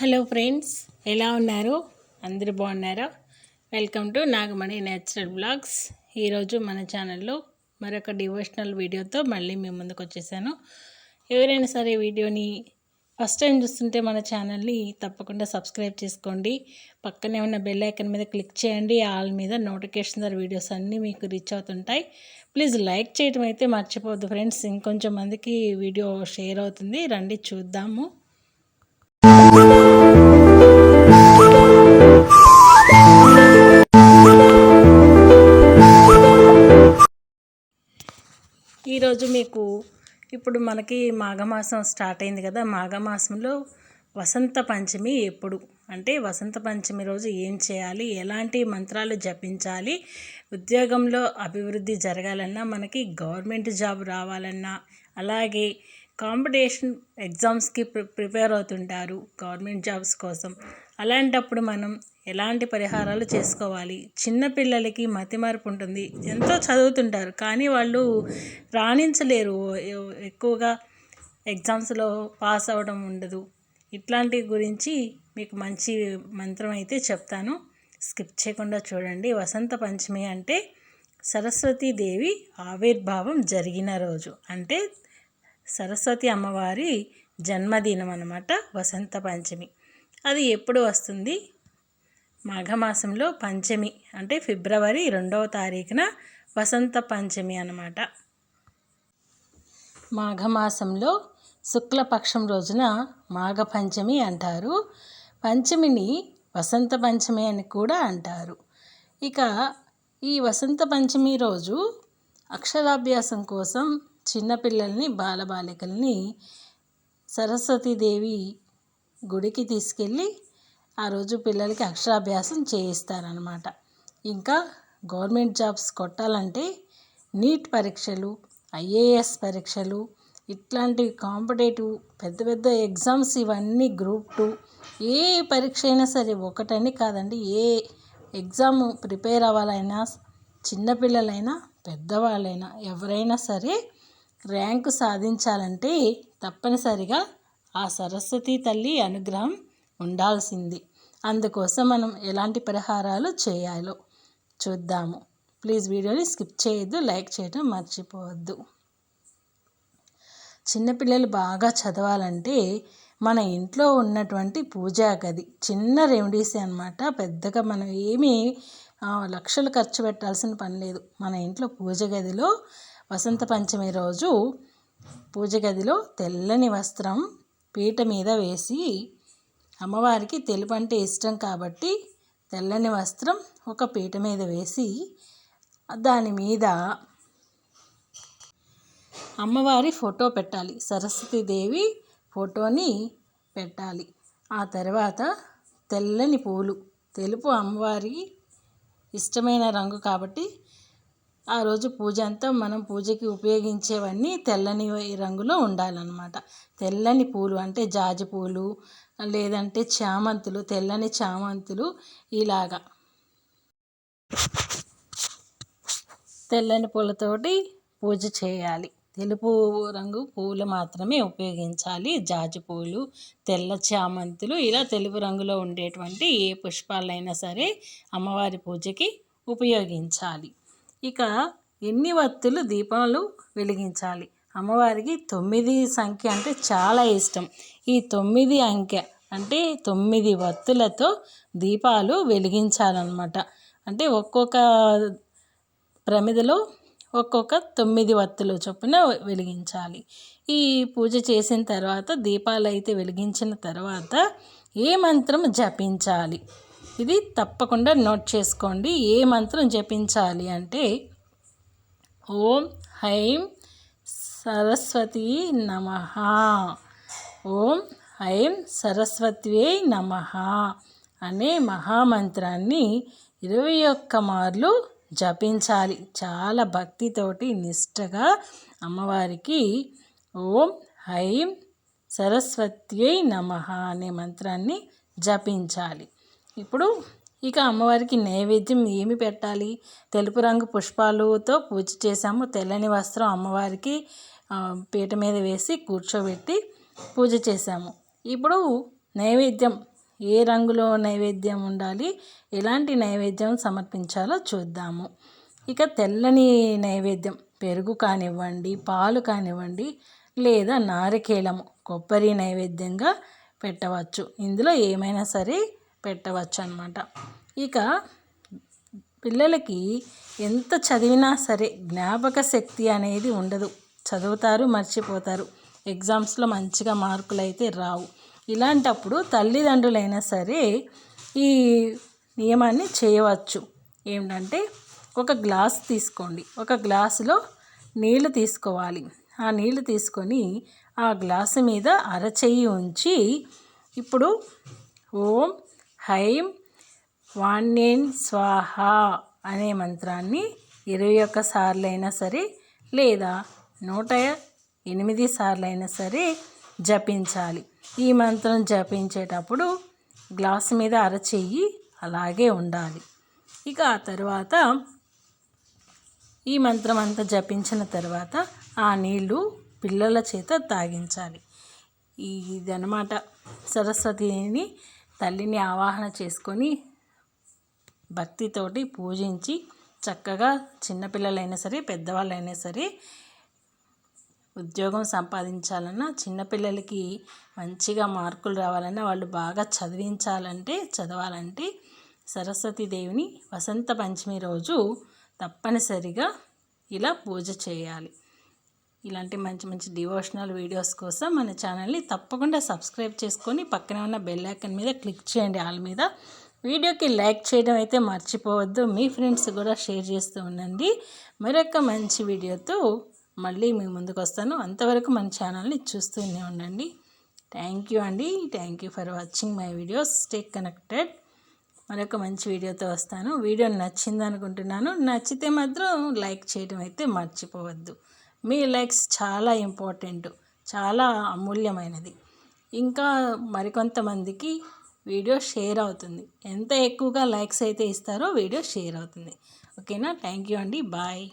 Hello friends ఎలా ఉన్నారు? అందరూ బాగున్నారా? Welcome to Nagamani natural blogs. ఈరోజు మన ఛానల్లో మరొక డివోషనల్ వీడియోతో మళ్ళీ మీ ముందుకు వచ్చేసాను. ఎవరైనా సరే వీడియోని ఫస్ట్ టైం చూస్తుంటే మన ఛానల్ని తప్పకుండా సబ్స్క్రైబ్ చేసుకోండి. పక్కనే ఉన్న బెల్ ఐకన్ మీద క్లిక్ చేయండి. ఆల్ మీద నోటిఫికేషన్ ద్వారా వీడియోస్ అన్నీ మీకు రీచ్ అవుతుంటాయి. ప్లీజ్ లైక్ చేయడం అయితే మర్చిపోవద్దు ఫ్రెండ్స్. ఇంకొంచెం మందికి వీడియో షేర్ అవుతుంది. రండి చూద్దాము. ఈరోజు మీకు ఇప్పుడు మనకి మాఘమాసం స్టార్ట్ అయింది కదా మాఘమాసంలో వసంత పంచమి ఎప్పుడు? అంటే వసంత పంచమి రోజు ఏం చేయాలి? ఎలాంటి మంత్రాలు జపించాలి? ఉద్యోగంలో అభివృద్ధి జరగాలన్నా మనకి గవర్నమెంట్ జాబ్ రావాలన్నా అలాగే కాంపిటీషన్ ఎగ్జామ్స్కి ప్రి ప్రిపేర్ అవుతుంటారు గవర్నమెంట్ జాబ్స్ కోసం. అలాంటప్పుడు మనం ఎలాంటి పరిహారాలు చేసుకోవాలి? చిన్నపిల్లలకి మతిమరుపు ఉంటుంది. ఎంతో చదువుతుంటారు. కానీ వాళ్ళు రాణించలేరు. ఎక్కువగా ఎగ్జామ్స్లో పాస్ అవ్వడం ఉండదు. ఇట్లాంటి గురించి మీకు మంచి మంత్రం అయితే చెప్తాను. స్కిప్ చేయకుండా చూడండి. వసంత పంచమి అంటే సరస్వతీదేవి ఆవిర్భావం జరిగిన రోజు. అంటే సరస్వతి అమ్మవారి జన్మదినం అన్నమాట వసంత పంచమి. అది ఎప్పుడు వస్తుంది? మాఘమాసంలో పంచమి అంటే ఫిబ్రవరి రెండవ తారీఖున వసంత పంచమి అన్నమాట. మాఘమాసంలో శుక్లపక్షం రోజున మాఘ పంచమి అంటారు. పంచమిని వసంత పంచమి అని కూడా అంటారు. ఇక ఈ వసంత పంచమి రోజు అక్షరాభ్యాసం కోసం చిన్నపిల్లల్ని బాలబాలికల్ని సరస్వతీదేవి గుడికి తీసుకెళ్ళి ఆ రోజు పిల్లలకి అక్షరాభ్యాసం చేయిస్తారనమాట ఇంకా గవర్నమెంట్ జాబ్స్ కొట్టాలంటే నీట్ పరీక్షలు ఐఏఎస్ పరీక్షలు ఇట్లాంటి కాంపిటేటివ్ పెద్ద పెద్ద ఎగ్జామ్స్ ఇవన్నీ గ్రూప్ టూ. ఏ పరీక్ష అయినా సరే ఒకటని కాదండి ఏ ఎగ్జామ్ ప్రిపేర్ అవ్వాలైనా చిన్నపిల్లలైనా పెద్దవాళ్ళైనా ఎవరైనా సరే ర్యాంకు సాధించాలంటే తప్పనిసరిగా ఆ సరస్వతి తల్లి అనుగ్రహం ఉండాల్సింది. అందుకోసం మనం ఎలాంటి పరిహారాలు చేయాలో చూద్దాము. ప్లీజ్ వీడియోని స్కిప్ చేయొద్దు లైక్ చేయడం మర్చిపోవద్దు. చిన్నపిల్లలు బాగా చదవాలంటే మన ఇంట్లో ఉన్నటువంటి పూజా గది చిన్న రెమెడీస్ అనమాట పెద్దగా మనం ఏమీ లక్షలు ఖర్చు పెట్టాల్సిన పని లేదు. మన ఇంట్లో పూజ గదిలో వసంత పంచమి రోజు పూజ గదిలో తెల్లని వస్త్రం పీట మీద వేసి అమ్మవారికి తెలుపు అంటే ఇష్టం కాబట్టి తెల్లని వస్త్రం ఒక పీట మీద వేసి దాని మీద అమ్మవారి ఫోటో పెట్టాలి. సరస్వతీదేవి ఫోటోని పెట్టాలి. ఆ తర్వాత తెల్లని పూలు. తెలుపు అమ్మవారి ఇష్టమైన రంగు కాబట్టి ఆ రోజు పూజ అంతా మనం పూజకి ఉపయోగించేవన్నీ తెల్లని రంగులో ఉండాలన్నమాట. తెల్లని పూలు అంటే జాజి పూలు లేదంటే చామంతులు తెల్లని చామంతులు ఇలాగా. తెల్లని పూలతోటి పూజ చేయాలి. తెలుపు రంగు పూలు మాత్రమే ఉపయోగించాలి. జాజి పూలు తెల్ల చామంతులు ఇలా తెలుపు రంగులో ఉండేటువంటి ఏ పుష్పాలైనా సరే అమ్మవారి పూజకి ఉపయోగించాలి. ఇక ఎన్ని వత్తులు దీపాలు వెలిగించాలి? అమ్మవారికి తొమ్మిది సంఖ్య అంటే చాలా ఇష్టం. ఈ తొమ్మిది అంకె అంటే తొమ్మిది వత్తులతో దీపాలు వెలిగించాలన్నమాట. అంటే ఒక్కొక్క ప్రమిదలో ఒక్కొక్క తొమ్మిది వత్తులు చొప్పున వెలిగించాలి. ఈ పూజ చేసిన తర్వాత దీపాలు అయితే వెలిగించిన తర్వాత ఏ మంత్రం జపించాలి? ఇది తప్పకుండా నోట్ చేసుకోండి. ఏ మంత్రం జపించాలి అంటే ఓం హైం సరస్వతి నమ. ఓం ఐం సరస్వతివే నమ అనే మహామంత్రాన్ని ఇరవై ఒక్క మార్లు జపించాలి. చాలా భక్తితోటి నిష్టగా అమ్మవారికి ఓం ఐం సరస్వత్యై నమ అనే మంత్రాన్ని జపించాలి. ఇప్పుడు ఇక అమ్మవారికి నైవేద్యం ఏమి పెట్టాలి? తెలుపు రంగు పుష్పాలతో పూజ చేశాము. తెల్లని వస్త్రం అమ్మవారికి పీట మీద వేసి కూర్చోబెట్టి పూజ చేశాము. ఇప్పుడు నైవేద్యం ఏ రంగులో నైవేద్యం ఉండాలి? ఎలాంటి నైవేద్యం సమర్పించాలో చూద్దాము. ఇక తెల్లని నైవేద్యం పెరుగు కానివ్వండి పాలు కానివ్వండి లేదా నారికేళము కొబ్బరి నైవేద్యంగా పెట్టవచ్చు. ఇందులో ఏమైనా సరే పెట్టవచ్చు అనమాట ఇక పిల్లలకి ఎంత చదివినా సరే జ్ఞాపక శక్తి అనేది ఉండదు. చదువుతారు మర్చిపోతారు. ఎగ్జామ్స్లో మంచిగా మార్కులు అయితే రావు. ఇలాంటప్పుడు తల్లిదండ్రులైనా సరే ఈ నియమాన్ని చేయవచ్చు. ఏంటంటే ఒక గ్లాస్ తీసుకోండి. ఒక గ్లాసులో నీళ్ళు తీసుకోవాలి. ఆ నీళ్ళు తీసుకొని ఆ గ్లాసు మీద అరచెయ్యి ఉంచి ఇప్పుడు ఓం హైం వాణ్యేన్ స్వాహ అనే మంత్రాన్ని ఇరవై ఒక్క సార్లు అయినా సరే లేదా నూట ఎనిమిది సార్లు అయినా సరే జపించాలి. ఈ మంత్రం జపించేటప్పుడు గ్లాస్ మీద అరచెయ్యి అలాగే ఉండాలి. ఇక ఆ తర్వాత ఈ మంత్రం అంతా జపించిన తర్వాత ఆ నీళ్ళు పిల్లల చేత తాగించాలి. ఇదనమాట సరస్వతిని తల్లిని ఆవాహన చేసుకొని భక్తితోటి పూజించి చక్కగా చిన్నపిల్లలైనా సరే పెద్దవాళ్ళైనా సరే ఉద్యోగం సంపాదించాలన్నా చిన్నపిల్లలకి మంచిగా మార్కులు రావాలన్నా వాళ్ళు బాగా చదివించాలంటే చదవాలంటే సరస్వతీదేవిని వసంత పంచమి రోజు తప్పనిసరిగా ఇలా పూజ చేయాలి. ఇలాంటి మంచి మంచి డివోషనల్ వీడియోస్ కోసం మన ఛానల్ని తప్పకుండా సబ్స్క్రైబ్ చేసుకొని పక్కనే ఉన్న బెల్ ఐకన్ మీద క్లిక్ చేయండి వాళ్ళ మీద. వీడియోకి లైక్ చేయడం అయితే మర్చిపోవద్దు. మీ ఫ్రెండ్స్ కూడా షేర్ చేస్తూ ఉండండి. మరొక మంచి వీడియోతో మళ్ళీ మీ ముందుకు వస్తాను. అంతవరకు మన ఛానల్ని చూస్తూనే ఉండండి. థ్యాంక్ యూ అండి. Thank you for watching my videos stay connected మరొక మంచి వీడియోతో వస్తాను. వీడియో నచ్చింది అనుకుంటున్నాను నచ్చితే మాత్రం లైక్ చేయడం అయితే మర్చిపోవద్దు. మీ లైక్స్ చాలా ఇంపార్టెంట్ చాలా అమూల్యమైనది. ఇంకా మరికొంతమందికి వీడియో షేర్ అవుతుంది. ఎంత ఎక్కువగా లైక్స్ అయితే ఇస్తారో వీడియో షేర్ అవుతుంది. ఓకేనా? థ్యాంక్ యూ అండి. బాయ్.